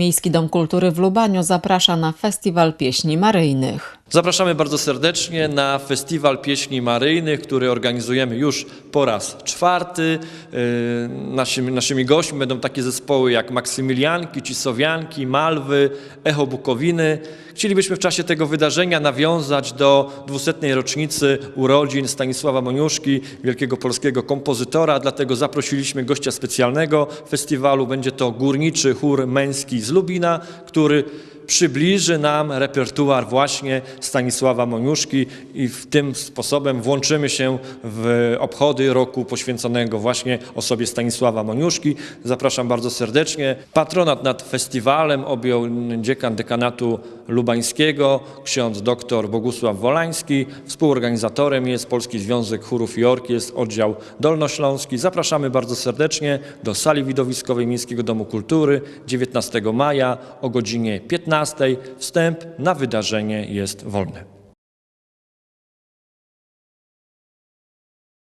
Miejski Dom Kultury w Lubaniu zaprasza na Festiwal Pieśni Maryjnych. Zapraszamy bardzo serdecznie na Festiwal Pieśni Maryjnych, który organizujemy już po raz czwarty. Yy, Naszymi, naszymi gośćmi będą takie zespoły jak Maksymilianki, Cisowianki, Malwy, Echo Bukowiny. Chcielibyśmy w czasie tego wydarzenia nawiązać do 200. rocznicy urodzin Stanisława Moniuszki, wielkiego polskiego kompozytora, dlatego zaprosiliśmy gościa specjalnego festiwalu. Będzie to górniczy chór męski z Lubina, który przybliży nam repertuar właśnie Stanisława Moniuszki i w tym sposobem włączymy się w obchody roku poświęconego właśnie osobie Stanisława Moniuszki. Zapraszam bardzo serdecznie. Patronat nad festiwalem objął dziekan dekanatu lubańskiego, ksiądz dr Bogusław Wolański. Współorganizatorem jest Polski Związek Chórów i Orkiestr, oddział dolnośląski. Zapraszamy bardzo serdecznie do sali widowiskowej Miejskiego Domu Kultury 19 maja o godzinie 15. Wstęp na wydarzenie jest wolny.